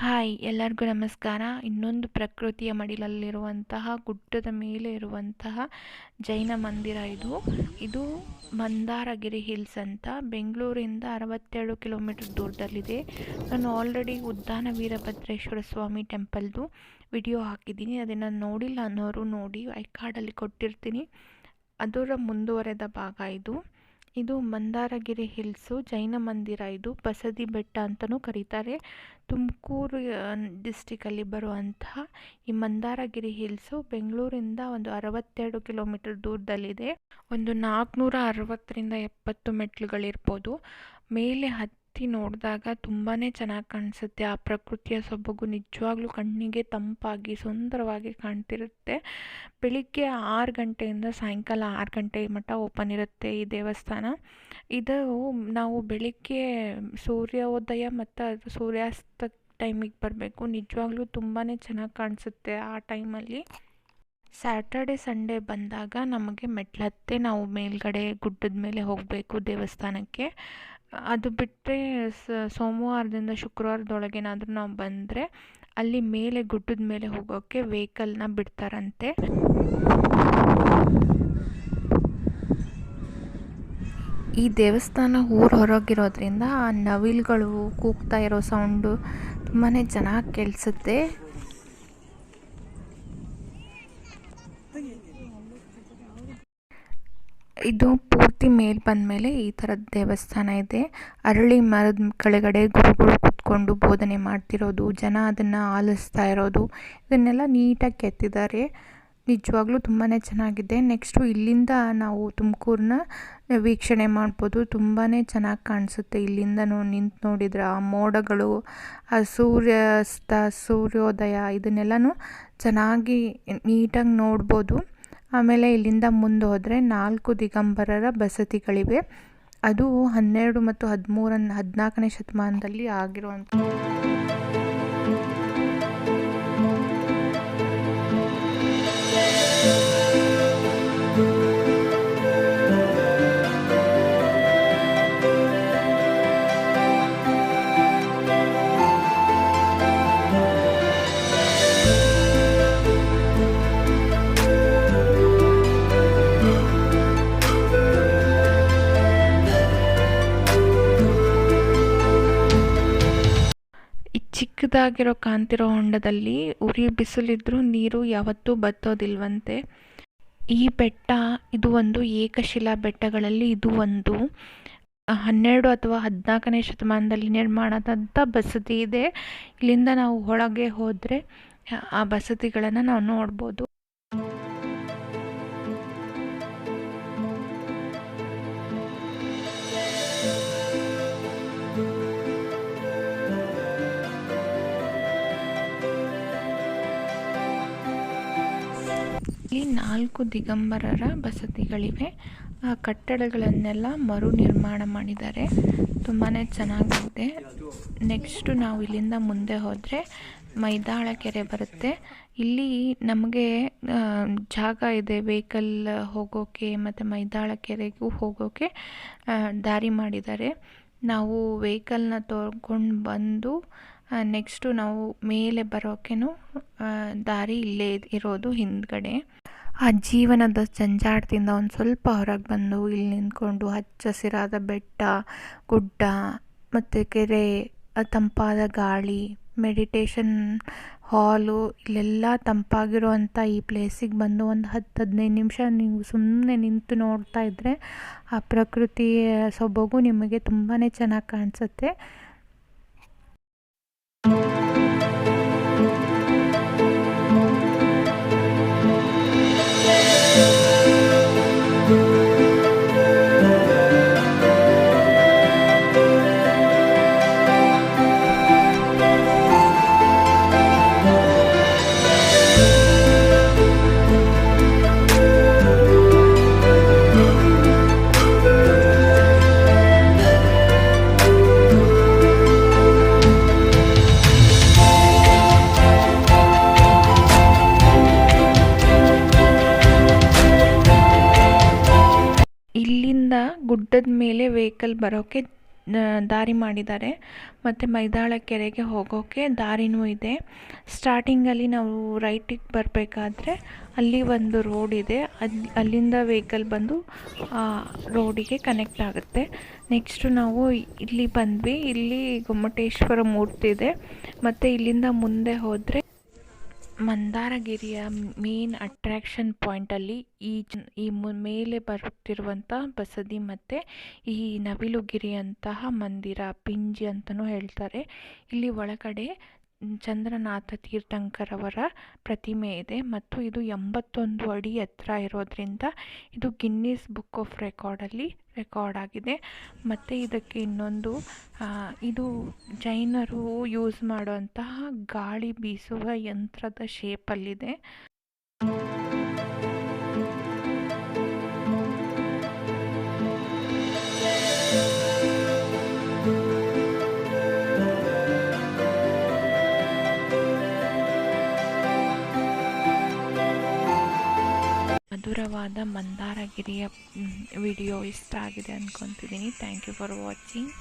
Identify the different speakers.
Speaker 1: Hi, ಎಲ್ಲರಿಗೂ ನಮಸ್ಕಾರ. ಇನ್ನೊಂದು ಪ್ರಕೃತಿಯ ಮಡಿಲಲ್ಲಿರುವಂತಹ, ಗುಡ್ಡದ ಮೇಲೆ ಇರುವಂತಹ ಜೈನ ಮಂದಿರ ಇದು. ಇದು ಮಂದಾರಗಿರಿ ಹಿಲ್ಸ್ ಅಂತ. ಬೆಂಗಳೂರಿಂದ ಅರವತ್ತೆರಡು ಕಿಲೋಮೀಟರ್ ದೂರದಲ್ಲಿದೆ. ನಾನು ಆಲ್ರೆಡಿ ಉದ್ದಾನ ವೀರಭದ್ರೇಶ್ವರ ಸ್ವಾಮಿ ಟೆಂಪಲ್ದು ವಿಡಿಯೋ ಹಾಕಿದ್ದೀನಿ. ಅದನ್ನು ನೋಡಿಲ್ಲ ಅನ್ನೋರು ನೋಡಿ, ಐ ಕಾರ್ಡಲ್ಲಿ ಕೊಟ್ಟಿರ್ತೀನಿ. ಅದರ ಮುಂದುವರೆದ ಭಾಗ ಇದು. ಇದು ಮಂದಾರಗಿರಿ ಹಿಲ್ಸು, ಜೈನ ಮಂದಿರ. ಇದು ಬಸದಿ ಬೆಟ್ಟ ಅಂತಲೂ ಕರೀತಾರೆ. ತುಮಕೂರು ಡಿಸ್ಟಿಕಲ್ಲಿ ಬರುವಂತಹ ಈ ಮಂದಾರಗಿರಿ ಹಿಲ್ಸು ಬೆಂಗಳೂರಿಂದ ಒಂದು ಅರವತ್ತೆರಡು ಕಿಲೋಮೀಟರ್ ದೂರದಲ್ಲಿದೆ. ಒಂದು ನಾಲ್ಕುನೂರ ಅರವತ್ತರಿಂದ ಎಪ್ಪತ್ತು ಮೆಟ್ಲುಗಳಿರ್ಬೋದು. ಮೇಲೆ ಹತ್ತಿ ನೋಡಿದಾಗ ತುಂಬಾ ಚೆನ್ನಾಗಿ ಕಾಣಿಸುತ್ತೆ. ಆ ಪ್ರಕೃತಿಯ ಸೊಬಗು ನಿಜವಾಗ್ಲೂ ಕಣ್ಣಿಗೆ ತಂಪಾಗಿ ಸುಂದರವಾಗಿ ಕಾಣ್ತಿರುತ್ತೆ. ಬೆಳಿಗ್ಗೆ ಆರು ಗಂಟೆಯಿಂದ ಸಾಯಂಕಾಲ ಆರು ಗಂಟೆ ಮಟ್ಟ ಓಪನ್ ಇರುತ್ತೆ ಈ ದೇವಸ್ಥಾನ. ಇದು ನಾವು ಬೆಳಿಗ್ಗೆ ಸೂರ್ಯೋದಯ ಮತ್ತು ಅದು ಸೂರ್ಯಾಸ್ತ ಟೈಮಿಗೆ ಬರಬೇಕು. ನಿಜವಾಗ್ಲೂ ತುಂಬಾ ಚೆನ್ನಾಗಿ ಕಾಣಿಸುತ್ತೆ ಆ ಟೈಮಲ್ಲಿ. ಸ್ಯಾಟರ್ಡೆ, ಸಂಡೇ ಬಂದಾಗ ನಮಗೆ ಮೆಟ್ಲತ್ತೆ. ನಾವು ಮೇಲ್ಗಡೆ ಗುಡ್ಡದ ಮೇಲೆ ಹೋಗಬೇಕು ದೇವಸ್ಥಾನಕ್ಕೆ. ಅದು ಬಿಟ್ಟರೆ ಸೋಮವಾರದಿಂದ ಶುಕ್ರವಾರದೊಳಗೇನಾದರೂ ನಾವು ಬಂದರೆ ಅಲ್ಲಿ ಮೇಲೆ ಗುಡ್ಡದ ಮೇಲೆ ಹೋಗೋಕ್ಕೆ ವೆಹಿಕಲ್ನ ಬಿಡ್ತಾರಂತೆ. ಈ ದೇವಸ್ಥಾನ ಊರ ಹೊರಗಿರೋದ್ರಿಂದ ಆ ನವಿಲುಗಳು ಕೂಗ್ತಾ ಇರೋ ಸೌಂಡು ತುಂಬಾ ಚೆನ್ನಾಗಿ ಕೇಳಿಸುತ್ತೆ. ಇದು ಪೂರ್ತಿ ಮೇಲೆ ಬಂದಮೇಲೆ ಈ ಥರದ ದೇವಸ್ಥಾನ ಇದೆ. ಅರಳಿ ಮರದ ಕೆಳಗಡೆ ಗುರುಗಳು ಕೂತ್ಕೊಂಡು ಬೋಧನೆ ಮಾಡ್ತಿರೋದು, ಜನ ಅದನ್ನು ಆಲಿಸ್ತಾ ಇರೋದು, ಇದನ್ನೆಲ್ಲ ನೀಟಾಗಿ ಕೆತ್ತಿದ್ದಾರೆ. ನಿಜವಾಗ್ಲೂ ತುಂಬಾ ಚೆನ್ನಾಗಿದೆ. ನೆಕ್ಸ್ಟು ಇಲ್ಲಿಂದ ನಾವು ತುಮಕೂರನ್ನ ವೀಕ್ಷಣೆ ಮಾಡ್ಬೋದು. ತುಂಬಾ ಚೆನ್ನಾಗಿ ಕಾಣಿಸುತ್ತೆ ಇಲ್ಲಿಂದ ನಿಂತು ನೋಡಿದ್ರೆ. ಆ ಮೋಡಗಳು, ಆ ಸೂರ್ಯಾಸ್ತ, ಸೂರ್ಯೋದಯ ಇದನ್ನೆಲ್ಲನೂ ಚೆನ್ನಾಗಿ ನೀಟಾಗಿ ನೋಡ್ಬೋದು. ಆಮೇಲೆ ಇಲ್ಲಿಂದ ಮುಂದೆ ಹೋದರೆ ನಾಲ್ಕು ದಿಗಂಬರರ ಬಸತಿಗಳಿವೆ ಅದು ಹನ್ನೆರಡು ಮತ್ತು ಹದಿಮೂರನ್ನ ಹದಿನಾಲ್ಕನೇ ಶತಮಾನದಲ್ಲಿ ಆಗಿರುವಂಥ ಚಿಕ್ಕದಾಗಿರೋ ಕಾಂತಿರೋ ಹೊಂಡದಲ್ಲಿ ಉರಿ ಬಿಸಿಲಿದ್ರೂ ನೀರು ಯಾವತ್ತೂ ಬತ್ತೋದಿಲ್ವಂತೆ. ಈ ಬೆಟ್ಟ ಇದು ಒಂದು ಏಕಶಿಲಾ ಬೆಟ್ಟಗಳಲ್ಲಿ ಇದು ಒಂದು. ಹನ್ನೆರಡು ಅಥವಾ ಹದಿನಾಲ್ಕನೇ ಶತಮಾನದಲ್ಲಿ ನಿರ್ಮಾಣದಂಥ ಬಸದಿ ಇದೆ. ಇಲ್ಲಿಂದ ನಾವು ಒಳಗೆ ಹೋದರೆ ಆ ಬಸದಿಗಳನ್ನು ನಾವು ನೋಡ್ಬೋದು. ಇಲ್ಲಿ ನಾಲ್ಕು ದಿಗಂಬರರ ಬಸದಿಗಳಿವೆ. ಆ ಕಟ್ಟಡಗಳನ್ನೆಲ್ಲ ಮರು ನಿರ್ಮಾಣ ಮಾಡಿದ್ದಾರೆ. ತುಂಬಾ ಚೆನ್ನಾಗಿದೆ. ನೆಕ್ಸ್ಟು ನಾವು ಇಲ್ಲಿಂದ ಮುಂದೆ ಹೋದರೆ ಮೈದಾಳ ಕೆರೆ ಬರುತ್ತೆ. ಇಲ್ಲಿ ನಮಗೆ ಜಾಗ ಇದೆ ವೆಹಿಕಲ್ ಹೋಗೋಕ್ಕೆ ಮತ್ತು ಮೈದಾಳ ಕೆರೆಗೂ ಹೋಗೋಕ್ಕೆ ದಾರಿ ಮಾಡಿದ್ದಾರೆ. ನಾವು ವೆಹಿಕಲ್ನ ತೊಗೊಂಡು ಬಂದು ನೆಕ್ಸ್ಟು ನಾವು ಮೇಲೆ ಬರೋಕ್ಕೇನು ದಾರಿ ಇಲ್ಲೇ ಇರೋದು ಹಿಂದ್ಗಡೆ. ಆ ಜೀವನದ ಜಂಜಾಟದಿಂದ ಒಂದು ಸ್ವಲ್ಪ ಹೊರಗೆ ಬಂದು ಇಲ್ಲಿ ನಿಂತ್ಕೊಂಡು ಹಚ್ಚ ಹಸಿರಾದ ಬೆಟ್ಟ, ಗುಡ್ಡ ಮತ್ತು ಕೆರೆ ತಂಪಾದ ಗಾಳಿ ಮೆಡಿಟೇಷನ್ ಹಾಲು ಇಲ್ಲೆಲ್ಲ ತಂಪಾಗಿರುವಂಥ ಈ ಪ್ಲೇಸಿಗೆ ಬಂದು ಒಂದು ಹತ್ತು ಹದಿನೈದು ನಿಮಿಷ ನೀವು ಸುಮ್ಮನೆ ನಿಂತು ನೋಡ್ತಾ ಇದ್ದರೆ ಆ ಪ್ರಕೃತಿಯ ಸೊಬಗು ನಿಮಗೆ ತುಂಬಾ ಚೆನ್ನಾಗಿ ಕಾಣಿಸುತ್ತೆ. ಗುಡ್ಡದ ಮೇಲೆ ವೆಹಿಕಲ್ ಬರೋಕ್ಕೆ ದಾರಿ ಮಾಡಿದ್ದಾರೆ. ಮತ್ತು ಮೈದಾಳ ಕೆರೆಗೆ ಹೋಗೋಕ್ಕೆ ದಾರಿನೂ ಇದೆ. ಸ್ಟಾರ್ಟಿಂಗಲ್ಲಿ ನಾವು ರೈಟಿಗೆ ಬರಬೇಕಾದ್ರೆ ಅಲ್ಲಿ ಒಂದು ರೋಡ್ ಇದೆ. ಅಲ್ಲಿ, ಅಲ್ಲಿಂದ ವೆಹಿಕಲ್ ಬಂದು, ಆ, ರೋಡಿಗೆ ಕನೆಕ್ಟ್ ಆಗುತ್ತೆ. ನೆಕ್ಸ್ಟು ನಾವು ಇಲ್ಲಿ ಬಂದ್ವಿ. ಇಲ್ಲಿ ಗೊಮ್ಮಟೇಶ್ವರ ಮೂರ್ತಿ ಇದೆ. ಮತ್ತು ಇಲ್ಲಿಂದ ಮುಂದೆ ಹೋದರೆ ಮಂದಾರಗಿರಿಯ ಮೇನ್ ಅಟ್ರ್ಯಾಕ್ಷನ್ ಪಾಯಿಂಟಲ್ಲಿ ಈ ಈ ಮೇಲೆ ಬರುತ್ತಿರುವಂಥ ಬಸದಿ ಮತ್ತು ಈ ನವಿಲುಗಿರಿಯಂತಹ ಮಂದಿರ, ಪಿಂಜಿ ಅಂತಲೂ ಹೇಳ್ತಾರೆ. ಇಲ್ಲಿ ಒಳಗಡೆ ಚಂದ್ರನಾಥ ತೀರ್ಥಂಕರವರ ಪ್ರತಿಮೆ ಇದೆ ಮತ್ತು ಇದು ಎಂಬತ್ತೊಂದು ಅಡಿ ಎತ್ತರ ಇರೋದ್ರಿಂದ ಇದು ಗಿನ್ನಿಸ್ ಬುಕ್ ಆಫ್ ರೆಕಾರ್ಡಲ್ಲಿ ರೆಕಾರ್ಡ್ ಆಗಿದೆ ಮತ್ತು ಇದಕ್ಕೆ ಇನ್ನೊಂದು ಇದು ಜೈನರು ಯೂಸ್ ಮಾಡುವಂತಹ ಗಾಳಿ ಬೀಸುವ ಯಂತ್ರದ ಶೇಪಲ್ಲಿದೆ ಮಧುರವಾದ ಮಂದಾರಗಿರಿಯ ವಿಡಿಯೋ ಇಷ್ಟ ಆಗಿದೆ ಅಂದ್ಕೊತಿದ್ದೀನಿ ಥ್ಯಾಂಕ್ ಯು ಫಾರ್ ವಾಚಿಂಗ್